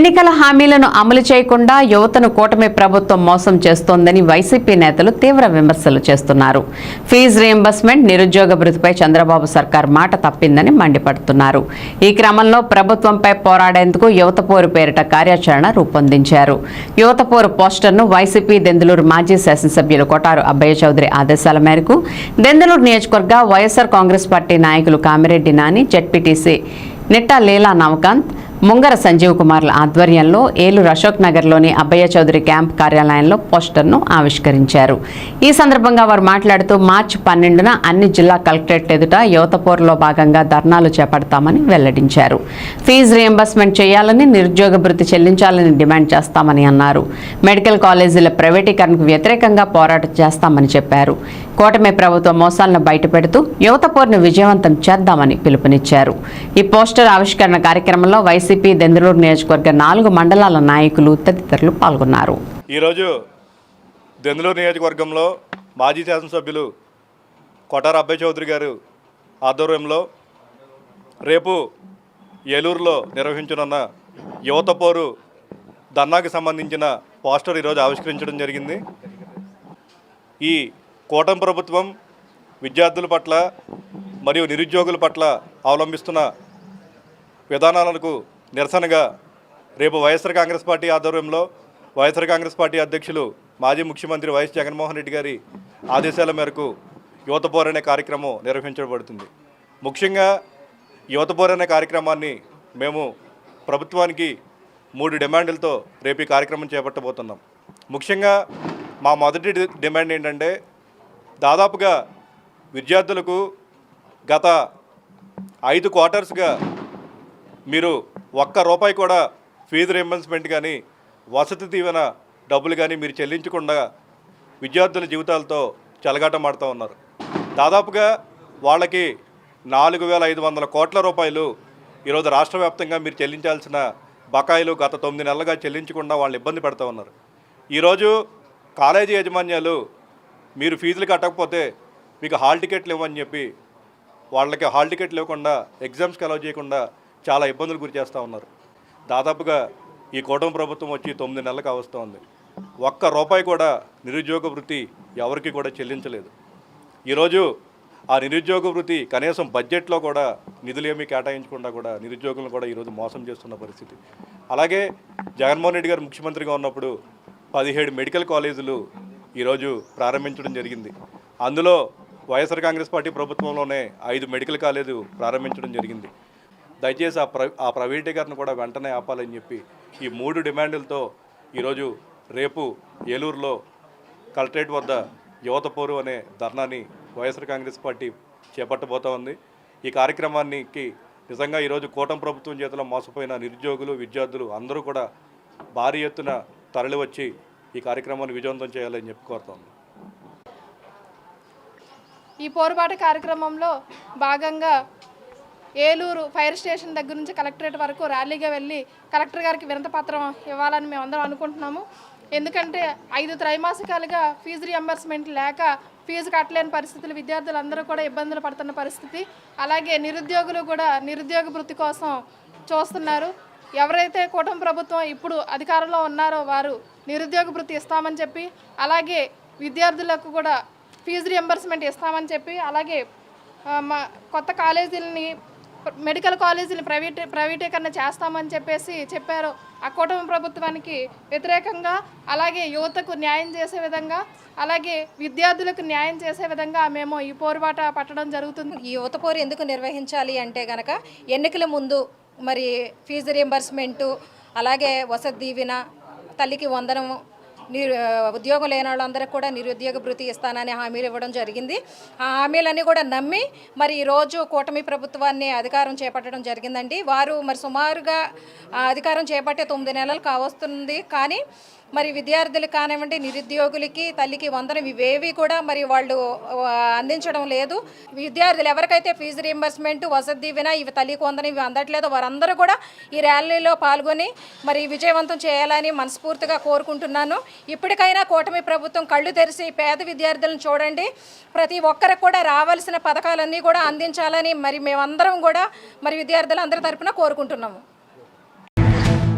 ఎన్నికల హామీలను అమలు చేయకుండా యువతను కూటమి ప్రభుత్వం మోసం చేస్తోందని వైసీపీ నేతలు తీవ్ర విమర్శలు చేస్తున్నారు. ఫీజు రియంబర్స్మెంట్ నిరుద్యోగ భృతిపై చంద్రబాబు సర్కార్ మాట తప్పిందని మండిపడుతున్నారు. ఈ క్రమంలో ప్రభుత్వంపై పోరాడేందుకు యువత పోరు పేరిట కార్యాచరణ రూపొందించారు. యువత పోరు పోస్టర్ను వైసీపీ దెందులూరు మాజీ శాసనసభ్యులు కొటారు అబ్బయ్య చౌదరి ఆదేశాల మేరకు దెందులూరు నియోజకవర్గ వైఎస్ఆర్ కాంగ్రెస్ పార్టీ నాయకులు కామిరెడ్డి నాని జడ్పీటీసీ నిట్టా లీలా నవకాంత్ ముంగర సంజీవ్ కుమార్ల ఆధ్వర్యంలో ఏలూరు అశోక్ నగర్లోని అబ్బయ్య చౌదరి క్యాంప్ కార్యాలయంలో పోస్టర్ను ఆవిష్కరించారు. ఈ సందర్భంగా వారు మాట్లాడుతూ మార్చి పన్నెండున అన్ని జిల్లా కలెక్టరేట్ ఎదుట యువతపోరులో భాగంగా ధర్నాలు చేపడతామని వెల్లడించారు. ఫీజు రియంబర్స్మెంట్ చేయాలని నిరుద్యోగ భృతి చెల్లించాలని డిమాండ్ చేస్తామని అన్నారు. మెడికల్ కాలేజీల ప్రైవేటీకరణకు వ్యతిరేకంగా పోరాటం చేస్తామని చెప్పారు. కూటమి ప్రభుత్వ మోసాలను బయటపెడుతూ యువత పోరును విజయవంతం చేద్దామని పిలుపునిచ్చారు. ఈ పోస్టర్ ఆవిష్కరణ కార్యక్రమంలో వైసీపీ దెందులూరు నియోజకవర్గ నాలుగు మండలాల నాయకులు తదితరులు పాల్గొన్నారు. ఈరోజు దెందులూరు నియోజకవర్గంలో మాజీ శాసనసభ్యులు కొటార అబ్బాయి చౌదరి గారు ఆధ్వర్యంలో రేపు ఏలూరులో నిర్వహించనున్న యువత పోరు ధర్నాకి సంబంధించిన పోస్టర్ ఈరోజు ఆవిష్కరించడం జరిగింది. ఈ కూటమి ప్రభుత్వం విద్యార్థుల పట్ల మరియు నిరుద్యోగుల పట్ల అవలంబిస్తున్న విధానాలకు నిరసనగా రేపు వైఎస్ఆర్ కాంగ్రెస్ పార్టీ ఆధ్వర్యంలో వైఎస్ఆర్ కాంగ్రెస్ పార్టీ అధ్యక్షులు మాజీ ముఖ్యమంత్రి వైఎస్ జగన్మోహన్ రెడ్డి గారి ఆదేశాల మేరకు యువత పోరనే కార్యక్రమం నిర్వహించబడుతుంది. ముఖ్యంగా యువత పోరనే కార్యక్రమాన్ని మేము ప్రభుత్వానికి మూడు డిమాండ్లతో రేపు ఈ కార్యక్రమం చేపట్టబోతున్నాం. ముఖ్యంగా మా మొదటి డిమాండ్ ఏంటంటే దాదాపుగా విద్యార్థులకు గత ఐదు క్వార్టర్స్గా మీరు ఒక్క రూపాయి కూడా ఫీజు రియంబర్స్మెంట్ కానీ వసతి దీవెన డబ్బులు కానీ మీరు చెల్లించకుండా విద్యార్థుల జీవితాలతో చెలగాటమాడుతూ ఉన్నారు. దాదాపుగా వాళ్ళకి నాలుగు వేల ఐదు వందల కోట్ల రూపాయలు ఈరోజు రాష్ట్ర వ్యాప్తంగా మీరు చెల్లించాల్సిన బకాయిలు గత తొమ్మిది నెలలుగా చెల్లించకుండా వాళ్ళు ఇబ్బంది పెడతా ఉన్నారు. ఈరోజు కాలేజీ యాజమాన్యాలు మీరు ఫీజులు కట్టకపోతే మీకు హాల్ టికెట్లు ఇవ్వని చెప్పి వాళ్ళకి హాల్ టికెట్లు ఇవ్వకుండా ఎగ్జామ్స్కి అలౌ చేయకుండా చాలా ఇబ్బందులు గురి చేస్తూ ఉన్నారు. దాదాపుగా ఈ కూటమి ప్రభుత్వం వచ్చి తొమ్మిది నెలలకు అవస్తూ ఉంది ఒక్క రూపాయి కూడా నిరుద్యోగ వృత్తి ఎవరికి కూడా చెల్లించలేదు. ఈరోజు ఆ నిరుద్యోగ వృత్తి కనీసం బడ్జెట్లో కూడా నిధులు ఏమీ కేటాయించకుండా కూడా నిరుద్యోగులను కూడా ఈరోజు మోసం చేస్తున్న పరిస్థితి. అలాగే జగన్మోహన్ రెడ్డి గారు ముఖ్యమంత్రిగా ఉన్నప్పుడు పదిహేడు మెడికల్ కాలేజీలు ఈరోజు ప్రారంభించడం జరిగింది. అందులో వైఎస్ఆర్ కాంగ్రెస్ పార్టీ ప్రభుత్వంలోనే ఐదు మెడికల్ కాలేజు ప్రారంభించడం జరిగింది. దయచేసి ఆ ప్ర ఆ ప్రైవేటీకరణ కూడా వెంటనే ఆపాలని చెప్పి ఈ మూడు డిమాండ్లతో ఈరోజు రేపు ఏలూరులో కలెక్టరేట్ వద్ద యువత పోరు అనే ధర్నాని వైఎస్ఆర్ కాంగ్రెస్ పార్టీ చేపట్టబోతా ఉంది. ఈ కార్యక్రమానికి నిజంగా ఈరోజు కూటమి ప్రభుత్వం చేతిలో మోసపోయిన నిరుద్యోగులు విద్యార్థులు అందరూ కూడా భారీ ఎత్తున తరలివచ్చి ఈ కార్యక్రమాన్ని విజయవంతం చేయాలని చెప్పి కోరుతాను ఈ పోరుబాటు కార్యక్రమంలో భాగంగా ఏలూరు ఫైర్ స్టేషన్ దగ్గర నుంచి కలెక్టరేట్ వరకు ర్యాలీగా వెళ్ళి కలెక్టర్ గారికి వినతపత్రం ఇవ్వాలని మేము అందరం అనుకుంటున్నాము. ఎందుకంటే ఐదు త్రైమాసికాలుగా ఫీజు రియంబర్స్మెంట్ లేక ఫీజు కట్టలేని పరిస్థితులు విద్యార్థులందరూ కూడా ఇబ్బందులు పడుతున్న పరిస్థితి. అలాగే నిరుద్యోగులు కూడా నిరుద్యోగ వృత్తి కోసం చూస్తున్నారు. ఎవరైతే కూటమి ప్రభుత్వం ఇప్పుడు అధికారంలో ఉన్నారో వారు నిరుద్యోగ వృత్తి ఇస్తామని చెప్పి అలాగే విద్యార్థులకు కూడా ఫీజు రియంబర్స్మెంట్ ఇస్తామని చెప్పి అలాగే మా కొత్త కాలేజీలని మెడికల్ కాలేజీని ప్రైవేట్ ప్రైవేటీకరణ చేస్తామని చెప్పేసి చెప్పారు. ఆ కూటమి ప్రభుత్వానికి వ్యతిరేకంగా అలాగే యువతకు న్యాయం చేసే విధంగా అలాగే విద్యార్థులకు న్యాయం చేసే విధంగా మేము ఈ పోరుబాట పట్టడం జరుగుతుంది. ఈ యువత పోరు ఎందుకు నిర్వహించాలి అంటే గనక ఎన్నికల ముందు మరి ఫీజు రియంబర్స్మెంటు అలాగే వసతి దీవెన తల్లికి వందనము నిరు ఉద్యోగం లేని వాళ్ళందరికీ కూడా నిరుద్యోగ భృతి ఇస్తానని హామీలు ఇవ్వడం జరిగింది. ఆ హామీలన్నీ కూడా నమ్మి మరి ఈరోజు కూటమి ప్రభుత్వాన్ని అధికారం చేపట్టడం జరిగిందండి. వారు మరి సుమారుగా అధికారం చేపట్టే తొమ్మిది నెలలు కావస్తుంది కానీ మరి విద్యార్థులకు కానివ్వండి నిరుద్యోగులకి తల్లికి వందనం ఇవేవి కూడా మరి వాళ్ళు అందించడం లేదు. విద్యార్థులు ఎవరికైతే ఫీజు రియంబర్స్మెంట్ వసతి దీవెన ఇవి తల్లికి వందనం ఇవి అందట్లేదు వారందరూ కూడా ఈ ర్యాలీలో పాల్గొని మరి విజయవంతం చేయాలని మనస్ఫూర్తిగా కోరుకుంటున్నాను. ఇప్పటికైనా కూటమి ప్రభుత్వం కళ్ళు తెరిచి పేద విద్యార్థులను చూడండి. ప్రతి ఒక్కరికి కూడా రావాల్సిన పథకాలన్నీ కూడా అందించాలని మరి మేమందరం కూడా మరి విద్యార్థులందరి తరఫున కోరుకుంటున్నాము.